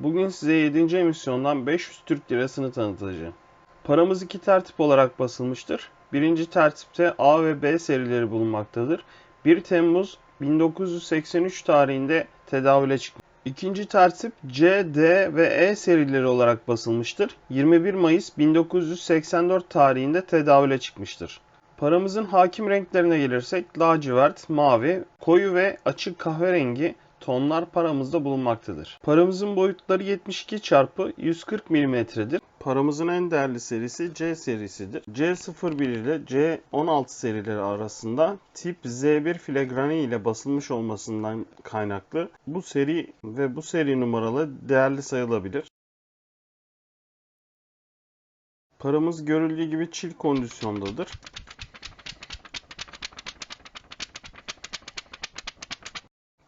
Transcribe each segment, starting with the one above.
Bugün size 7. emisyondan 500 Türk Lirasını tanıtacağım. Paramız iki tertip olarak basılmıştır. Birinci tertipte A ve B serileri bulunmaktadır. 1 Temmuz 1983 tarihinde tedavüle çıkmış. İkinci tertip C, D ve E serileri olarak basılmıştır. 21 Mayıs 1984 tarihinde tedavüle çıkmıştır. Paramızın hakim renklerine gelirsek lacivert, mavi, koyu ve açık kahverengi tonlar paramızda bulunmaktadır. Paramızın boyutları 72 çarpı 140 mm'dir. Paramızın en değerli serisi C serisidir. C01 ile C16 serileri arasında tip Z1 filigrani ile basılmış olmasından kaynaklı bu seri ve bu seri numaralı değerli sayılabilir. Paramız görüldüğü gibi çil kondisyondadır.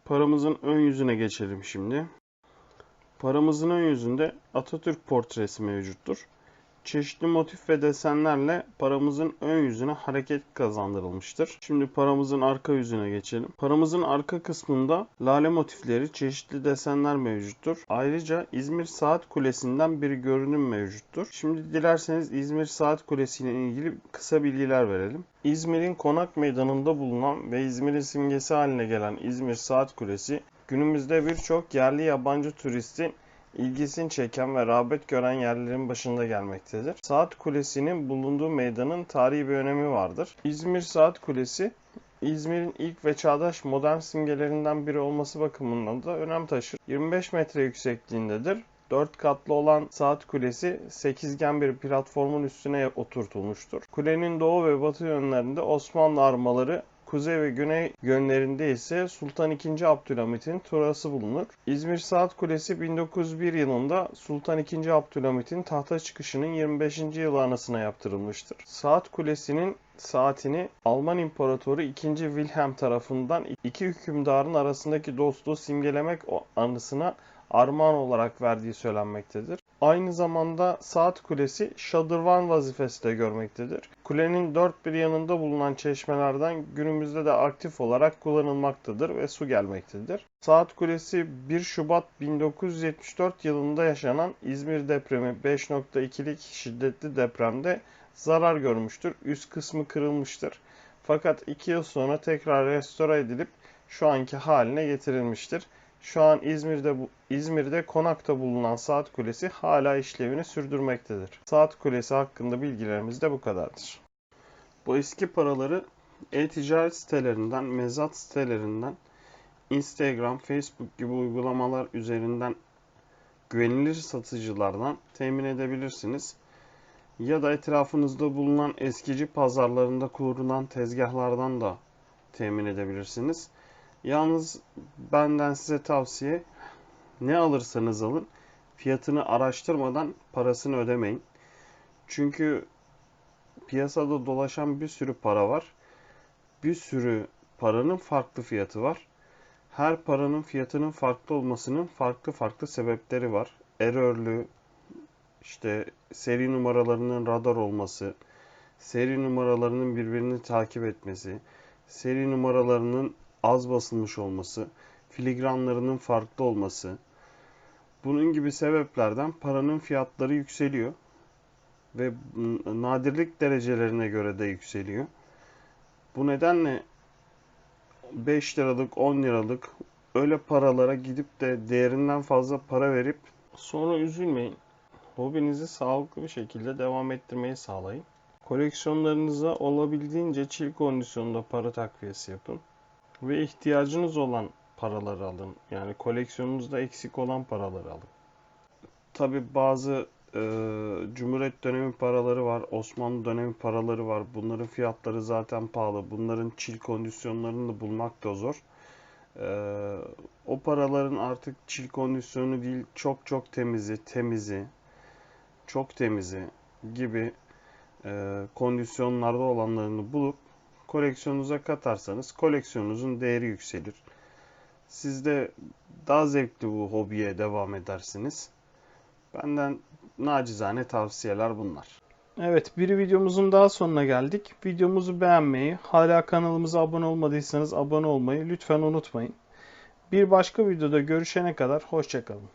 Paramızın ön yüzüne geçelim şimdi. Paramızın ön yüzünde Atatürk portresi mevcuttur. Çeşitli motif ve desenlerle paramızın ön yüzüne hareket kazandırılmıştır. Şimdi paramızın arka yüzüne geçelim. Paramızın arka kısmında lale motifleri, çeşitli desenler mevcuttur. Ayrıca İzmir Saat Kulesi'nden bir görünüm mevcuttur. Şimdi dilerseniz İzmir Saat Kulesi ile ilgili kısa bilgiler verelim. İzmir'in Konak Meydanı'nda bulunan ve İzmir'in simgesi haline gelen İzmir Saat Kulesi günümüzde birçok yerli yabancı turistin ilgisini çeken ve rağbet gören yerlerin başında gelmektedir. Saat Kulesi'nin bulunduğu meydanın tarihi bir önemi vardır. İzmir Saat Kulesi, İzmir'in ilk ve çağdaş modern simgelerinden biri olması bakımından da önem taşır. 25 metre yüksekliğindedir. 4 katlı olan saat kulesi sekizgen bir platformun üstüne oturtulmuştur. Kulenin doğu ve batı yönlerinde Osmanlı armaları kuzey ve güney yönlerinde ise Sultan II. Abdülhamit'in turası bulunur. İzmir Saat Kulesi 1901 yılında Sultan II. Abdülhamit'in tahta çıkışının 25. yılı anısına yaptırılmıştır. Saat Kulesi'nin saatini Alman İmparatoru II. Wilhelm tarafından iki hükümdarın arasındaki dostluğu simgelemek anısına armağan olarak verdiği söylenmektedir. Aynı zamanda saat kulesi şadırvan vazifesi de görmektedir. Kulenin dört bir yanında bulunan çeşmelerden günümüzde de aktif olarak kullanılmaktadır ve su gelmektedir. Saat kulesi 1 Şubat 1974 yılında yaşanan İzmir depremi 5.2'lik şiddetli depremde zarar görmüştür. Üst kısmı kırılmıştır. Fakat 2 yıl sonra tekrar restore edilip şu anki haline getirilmiştir. Şu an İzmir'de İzmir'de Konak'ta bulunan Saat Kulesi hala işlevini sürdürmektedir. Saat Kulesi hakkında bilgilerimiz de bu kadardır. Bu eski paraları e-ticaret sitelerinden, mezat sitelerinden, Instagram, Facebook gibi uygulamalar üzerinden güvenilir satıcılardan temin edebilirsiniz. Ya da etrafınızda bulunan eskici pazarlarında kurulan tezgahlardan da temin edebilirsiniz. Yalnız benden size tavsiye ne alırsanız alın fiyatını araştırmadan parasını ödemeyin. Çünkü piyasada dolaşan bir sürü para var. Bir sürü paranın farklı fiyatı var. Her paranın fiyatının farklı olmasının farklı farklı sebepleri var. Errorlü, işte seri numaralarının radar olması, seri numaralarının birbirini takip etmesi, seri numaralarının az basılmış olması, filigranlarının farklı olması, bunun gibi sebeplerden paranın fiyatları yükseliyor ve nadirlik derecelerine göre de yükseliyor. Bu nedenle 5 liralık, 10 liralık öyle paralara gidip de değerinden fazla para verip sonra üzülmeyin. Hobinizi sağlıklı bir şekilde devam ettirmeyi sağlayın. Koleksiyonlarınıza olabildiğince çil kondisyonda para takviyesi yapın ve ihtiyacınız olan paraları alın. Yani koleksiyonunuzda eksik olan paraları alın. Tabi bazı e, Cumhuriyet dönemi paraları var, Osmanlı dönemi paraları var. Bunların fiyatları zaten pahalı. Bunların çil kondisyonlarını da bulmak da zor. E, o paraların artık çil kondisyonu değil, çok çok temizi, temizi, çok temizi gibi e, kondisyonlarda olanlarını bulup koleksiyonunuza katarsanız koleksiyonunuzun değeri yükselir. Siz de daha zevkli bu hobiye devam edersiniz. Benden nacizane tavsiyeler bunlar. Evet bir videomuzun daha sonuna geldik. Videomuzu beğenmeyi, hala kanalımıza abone olmadıysanız abone olmayı lütfen unutmayın. Bir başka videoda görüşene kadar hoşçakalın.